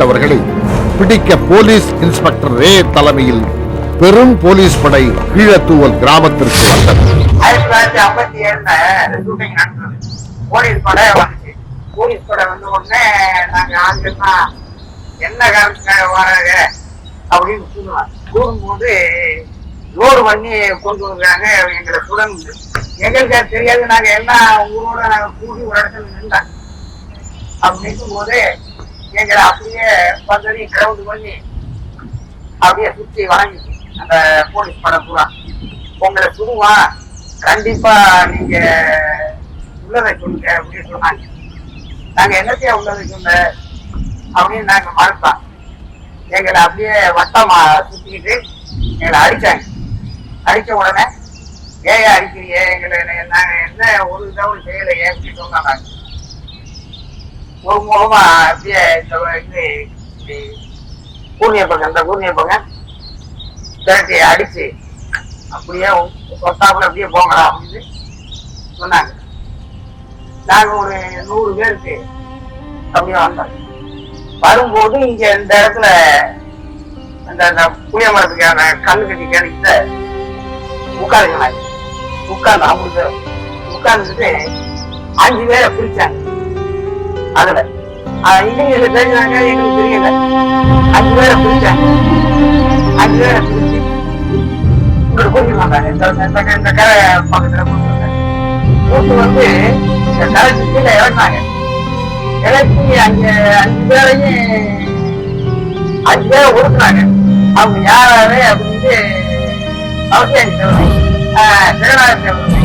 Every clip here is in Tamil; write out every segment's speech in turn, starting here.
ஈடுபட்டவர்களை பிடிக்க போலீஸ் இன்ஸ்பெக்டர் ரே தலைமையில் பெரும் போலீஸ் படை கீழத்தூவல் கிராமத்திற்கு வந்தது. ஆயிரத்தி தொள்ளாயிரத்தி ஐம்பத்தி ஏழுல ஷூட்டிங் நடந்தது. போலீஸ் படை வந்துச்சு. போலீஸ் படை வந்த உடனே நாங்க என்ன காரணத்துக்காக வராங்க? அப்படின்னு சொல்லுவாங்க. கூறும்போது லோடு பண்ணி கொண்டு வந்தாங்க எங்களை சுடந்து எங்களுக்கு தெரியாது. நாங்க எல்லாம் ஊரோட நாங்க கூடி ஒரு இடத்துல நின்றோம். போது எங்களை அப்படியே பந்தடி கிரவுண்ட் பண்ணி அப்படியே சுற்றி வாங்கி அந்த போலீஸ் படம் பூரா. உங்களை சுடுவான் கண்டிப்பா நீங்க உள்ளதை சொல்லுங்க அப்படின்னு சொன்னாங்க. நாங்க என்னத்தையா உள்ளதை சொல்ல? அப்படின்னு நாங்க மறுத்தோம் எங்களை அப்படியே வட்டமா சுத்திக்கிட்டு எங்களை அடிச்சாங்க. அடிச்ச உடனே ஏன் அடிக்கிறீங்க எங்களை நாங்க என்ன ஒரு தவறு செய்யலையே? அப்படின்னு சொன்னாங்க. ஒரு மூலமா அப்படியே இந்த இது இப்படி கூர்ணிய பக்கம் இந்த கூர்ணிய பக்கம் திரட்டி அடிச்சு அப்படியே ஒத்தாப்புல அப்படியே போங்கடா அப்படின்னு சொன்னாங்க நாங்க ஒரு நூறு பேருக்கு அப்படியே வந்தோம் வரும்போது இங்க இந்த இடத்துல அந்த அந்த புளிய மரத்துக்கான கல் கட்டி கிடைத்த உட்காருங்க உட்கார்ந்து அவங்க உட்கார்ந்துட்டு அஞ்சு பேரை பிரிச்சாங்க. அதுல ஆஹ் இவங்க எங்களுக்கு தெரியல. அஞ்சு பேரை பிரிச்சாங்க அஞ்சு பேரை பிரிச்சு இங்க கூட்டிட்டு வந்தாங்க. இந்த கரை பக்கத்துல கூட்டு வந்தாங்க. கூட்டு வந்து இந்த கீழே இறங்கினாங்க இறக்கி அஞ்சு அஞ்சு பேரையும் அஞ்சு பேரை ஒடுக்குனாங்க. அவங்க யாராவே அப்படின்னு அவசியம் செல்வமை ஜெகநாத செல்வமை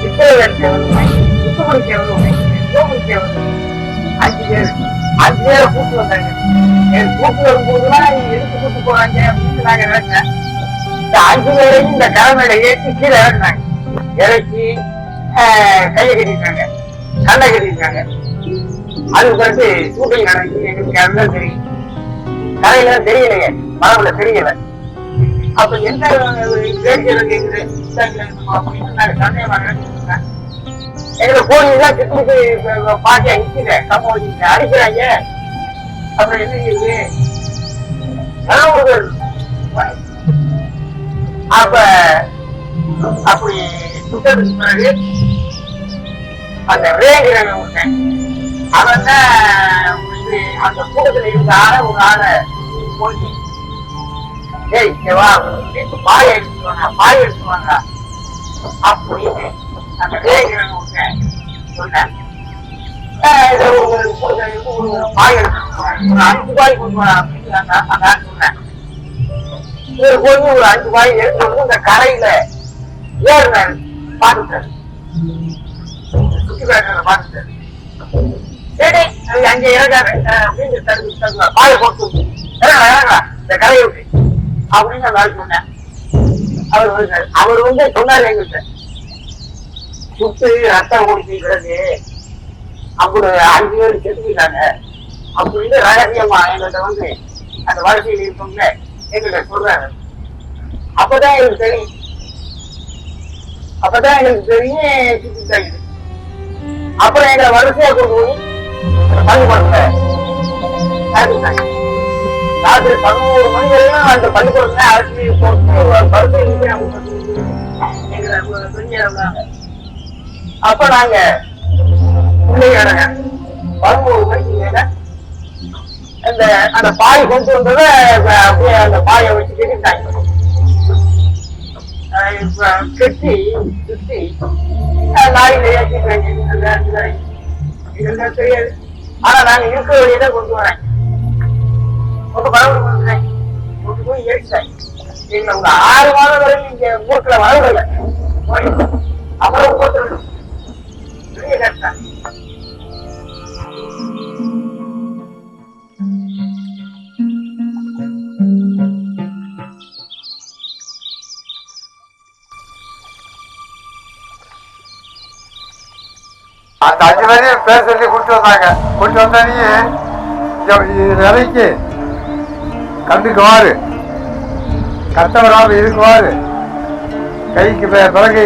சித்திரவேல் சுத்துமணி சிவமணி அஞ்சு பேர் அஞ்சு பேரை கூட்டு வந்தாங்க. எனக்கு கூட்டு வரும்போதுலாம் எதுக்கு கூட்டு போறாங்க அப்படின்னு நாங்க நினைச்சேன் இந்த அஞ்சு பேரையும் இந்த கடமையில ஏற்றி கீழே இறங்கினாங்க இறக்கி கையை கட்டிருக்காங்க கண்ணை கட்டிருக்காங்க அதுக்கு பிறகு ஷூட்டிங் நடந்துச்சு எங்களுக்கு அதுதான் தெரியும். கதையில தெரியலையே மரபுல தெரியல. அப்ப என்ன பேச்சுல கேக்குது. அப்படின்னு நாங்க எங்களை போலீஸ் திட்டுக்கு பாட்டி நிக்குது கம்ப வச்சுட்டு அடிக்கிறாங்க அப்புறம் என்ன செய்யுது? கனவுகள் அப்ப அப்படி சுட்டதுக்கு பிறகு அந்த ரேங்கிறவன் ஒருத்தன் அவன் தான் இது அந்த கூட்டத்துல இருந்த ஆள ஒரு ஆளை போய் ஏய் இங்க வா பாய் எடுத்துவாங்க பாய் எடுத்துவாங்க அப்படின்னு அந்த பாய் ஒரு அஞ்சு பாய் அப்படின்னு சொன்னேன் இவர் போய் ஒரு அஞ்சு பாய் எடுத்து இந்த கரையில ஏறினாரு பார்த்துட்டாரு சுத்தி பார்க்கறத பார்த்துட்டாரு சரி அது அங்க இறங்காரு அப்படின்னு தடுத்து தடுத்து பாய போட்டு இறங்கா இறங்கா இந்த கரையை விட்டு அப்படின்னு அந்த சொன்னேன் அவர் வந்து அவர் வந்து சொன்னாரு எங்கிட்ட சுத்து ரத்தம் ஓடிச்சு அப்படி அஞ்சு பேர் செத்துக்கிட்டாங்க. அப்படின்னு ரகசியமா எங்கள்கிட்ட வந்து அந்த வரிசையில் இருக்கவங்க எங்கள்கிட்ட சொல்றாரு அப்பதான் எங்களுக்கு தெரியும். அப்பதான் எங்களுக்கு தெரியும் சுத்திட்டாங்க அப்புறம் எங்களை வரிசையா கொண்டு போய் பள்ளிக்கூடத்துல சேர்த்துட்டாங்க. ராத்திரி பதினோரு மணி வரையும் அந்த பள்ளிக்கூடத்துல அழைச்சி போட்டு வரிசை நின்று எங்களை வெளியேறாங்க அப்ப நாங்க உள்ளே மணிக்கு அந்த அந்த பாய் கொண்டு வந்ததை அப்படியே அந்த பாயை வச்சு கட்டிட்டாங்க அஹ், கட்டி சுத்தி அஹ், லாரியில ஏற்றிட்டாங்க தெரியாது. ஆனா நாங்க இருக்கிற வழியை தான் கொண்டு வரேன் உங்க பரவல் கொண்டுறேன் கொண்டு போய் ஏறிட்டேன். எங்களை உங்க ஆறு மாதம் வரை நீங்க மூட்டுல வரவில்லை அப்புறம் போட்டு அந்த அஞ்சு பேரையும் பேர் சொல்லி கூட்டு வந்தாங்க. கூட்டு வந்தாலேயே விலைக்கு கண்ணுக்கு வாரு இருக்குவார். இருக்குவாரு கைக்கு பிறகு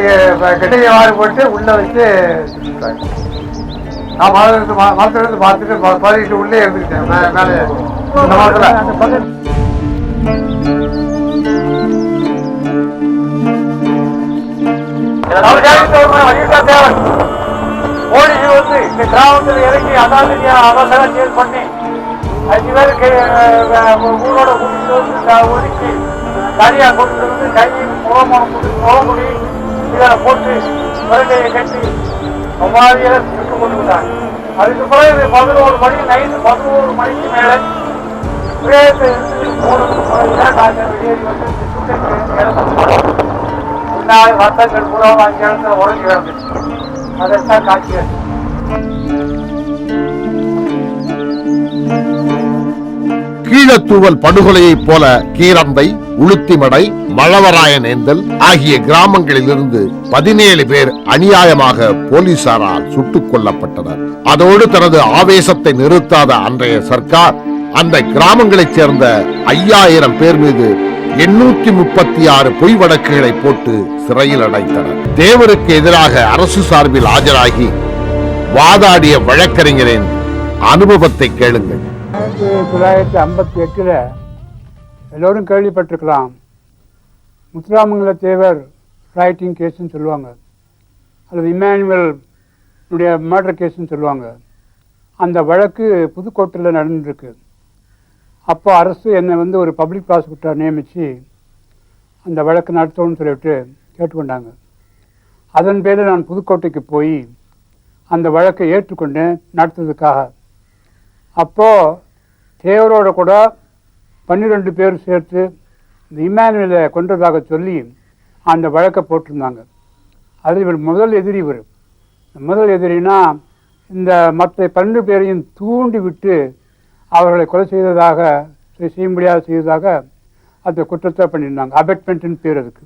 கிட்டையை வாரி போட்டு உள்ளே வச்சு நான் மரத்துல இருந்து மரத்துல இருந்து பார்த்துட்டு ப- பழகிட்டு உள்ளே இருந்துக்கிட்டேன். மே- மேலே. இந்த மாதத்துல போலீஸ் வந்து இந்த கிராமத்தில் இறங்கி அதாவது அவசர சேல் பண்ணி அஞ்சு பேருக்கு ஊரோட கூட்டிட்டு வந்து ஒதுக்கி தனியாக கொண்டு வந்து கை முகமான முகமுடி இதில் போட்டு மருந்தையை கட்டி அவ்வாறியில விட்டு கொண்டு விட்டாங்க அதுக்கு பிறகு பதினோரு மணி நைட்டு பதினோரு மணிக்கு மேலே பிரேயத்தை எடுத்து போனதுக்கு நாங்கள் வெளியேறி வந்து இந்த சுட்டுக்கு இறந்து பின்னால் ரத்தங்கள் பூரா அஞ்சு இடத்துல உடஞ்சி கிடந்துச்சு. அதைத்தான் காட்சி கீழத்தூவல் படுகொலையைப் போல கீரந்தை உளுத்திமடை மழவராயனேந்தல் ஆகிய கிராமங்களிலிருந்து பதினேழு பேர் அநியாயமாக போலீசாரால் சுட்டுக் கொல்லப்பட்டனர். அதோடு தனது ஆவேசத்தை நிறுத்தாத அன்றைய சர்க்கார் அந்த கிராமங்களைச் சேர்ந்த ஐயாயிரம் பேர் மீது எண்ணூத்தி முப்பத்தி ஆறு பொய் வழக்குகளை போட்டு சிறையில் அடைத்தனர். தேவருக்கு எதிராக அரசு சார்பில் ஆஜராகி வாதாடிய வழக்கறிஞரின் அனுபவத்தை கேளுங்கள். ஆயிரத்தி தொள்ளாயிரத்தி ஐம்பத்தி எட்டில் எல்லோரும் கேள்விப்பட்டிருக்கலாம். முத்துராமங்கல தேவர் ரைட்டிங் கேஸ்ன்னு சொல்லுவாங்க. அல்லது இமானுவல்னுடைய மர்டர் கேஸ்ன்னு சொல்லுவாங்க. அந்த வழக்கு புதுக்கோட்டையில் நடந்துருக்கு. அப்போ அரசு என்னை வந்து ஒரு பப்ளிக் ப்ராசிக்யூட்டர் நியமித்து அந்த வழக்கு நடத்தணும்னு சொல்லிவிட்டு கேட்டுக்கொண்டாங்க. அதன் பேரில் நான் புதுக்கோட்டைக்கு போய் அந்த வழக்கை ஏற்றுக்கொண்டு நடத்துறதுக்காக. அப்போது தேவரோட கூட பன்னிரெண்டு பேர் சேர்த்து இந்த இமானுவலை கொன்றதாக சொல்லி அந்த வழக்கை போட்டிருந்தாங்க. அது இவர் முதல் எதிரி இவர். முதல் எதிரினா இந்த மற்ற பன்னெண்டு பேரையும் தூண்டி விட்டு அவர்களை கொலை செய்ததாக செய்ய முடியாத செய்ததாக அந்த குற்றத்தை பண்ணியிருந்தாங்க. அபெட்மெண்ட்னு பேர் அதுக்கு.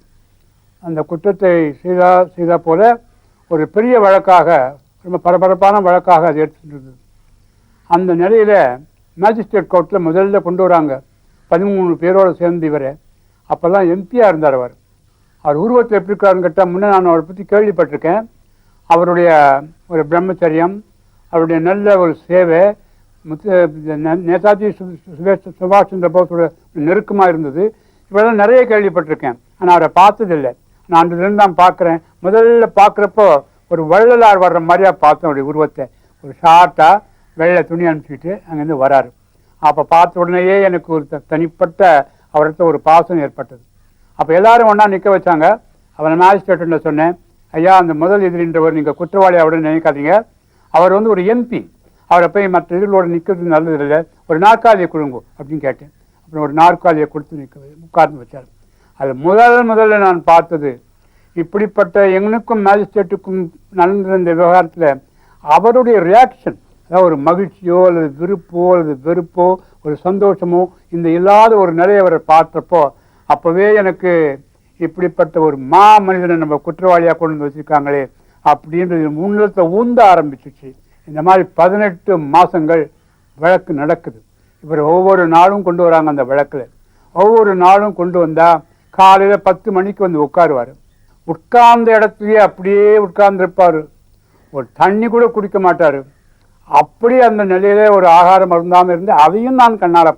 அந்த குற்றத்தை செய்தா செய்தா போல ஒரு பெரிய வழக்காக ரொம்ப பரபரப்பான வழக்காக அது எடுத்துகிட்டு இருந்தது அந்த நிலையில் மேஜிஸ்ட்ரேட் கோர்ட்டில் முதல்ல கொண்டு வராங்க. பதிமூணு பேரோட சேர்ந்து இவர். அப்போல்லாம் எம்பியாக இருந்தார் அவர். அவர் உருவத்தில் எப்படி இருக்காருன்னு கேட்டால் முன்னே நான் அவரை பற்றி கேள்விப்பட்டிருக்கேன். அவருடைய ஒரு பிரம்மச்சரியம் அவருடைய நல்ல ஒரு சேவை முத்து நேதாஜி சு- சுபாஷ் சுபாஷ் சந்திர போஸோட நெருக்கமாக இருந்தது. இவரெல்லாம் நிறைய கேள்விப்பட்டிருக்கேன். ஆனால் அவரை பார்த்ததில்லை. நான் அன்றிலிருந்து தான் பார்க்குறேன். முதல்ல பார்க்குறப்போ ஒரு வள்ளலார் வர்ற மாதிரியாக பார்த்தோம் அவருடைய உருவத்தை. ஒரு ஷார்ட்டாக வெள்ளை துணி அனுப்பிச்சிட்டு அங்கேருந்து வராரு. அப்போ பார்த்த உடனேயே எனக்கு ஒரு தனிப்பட்ட அவர்கிட்ட ஒரு பாசம் ஏற்பட்டது. அப்போ எல்லாரும் ஒன்றா நிற்க வச்சாங்க. அவனை மேஜிஸ்ட்ரேட்டில் சொன்னேன் ஐயா அந்த முதல் எதிரின்றவர் நீங்கள் குற்றவாளி அப்படின்னு நினைக்காதீங்க. அவர் வந்து ஒரு எம்பி அவரை போய் மற்ற எதிர்களோட நிற்கிறது நல்லது இல்லை. ஒரு நாற்காலியை கொடுங்க அப்படின்னு கேட்டேன். அப்புறம் ஒரு நாற்காலியை கொடுத்து நிற்க உட்கார்ந்து வச்சார். அது முதல் முதல்ல நான் பார்த்தது இப்படிப்பட்ட எங்களுக்கும் மேஜிஸ்ட்ரேட்டுக்கும் நடந்திருந்த இந்த விவகாரத்தில் அவருடைய ரியாக்ஷன் அதாவது ஒரு மகிழ்ச்சியோ அல்லது விருப்போ அல்லது வெறுப்போ ஒரு சந்தோஷமோ இந்த இல்லாத ஒரு நிலையை அவரை பார்த்தப்போ அப்போவே எனக்கு இப்படிப்பட்ட ஒரு மா மனிதனை நம்ம குற்றவாளியாக கொண்டு வந்து வச்சிருக்காங்களே அப்படின்றது முன்னத்தை ஊந்த ஆரம்பிச்சிச்சு. இந்த மாதிரி பதினெட்டு மாதங்கள் வழக்கு நடக்குது. இவர் ஒவ்வொரு நாளும் கொண்டு வராங்க அந்த வழக்கில். ஒவ்வொரு நாளும் கொண்டு வந்தால் காலையில் பத்து மணிக்கு வந்து உட்காருவார். உட்கார்ந்த இடத்துலயே அப்படியே உட்கார்ந்துருப்பார். ஒரு தண்ணி கூட குடிக்க மாட்டார். அப்படி அந்த நிலையிலே ஒரு ஆகாரம் மருந்தாமல் இருந்து அதையும் நான் கண்ணால்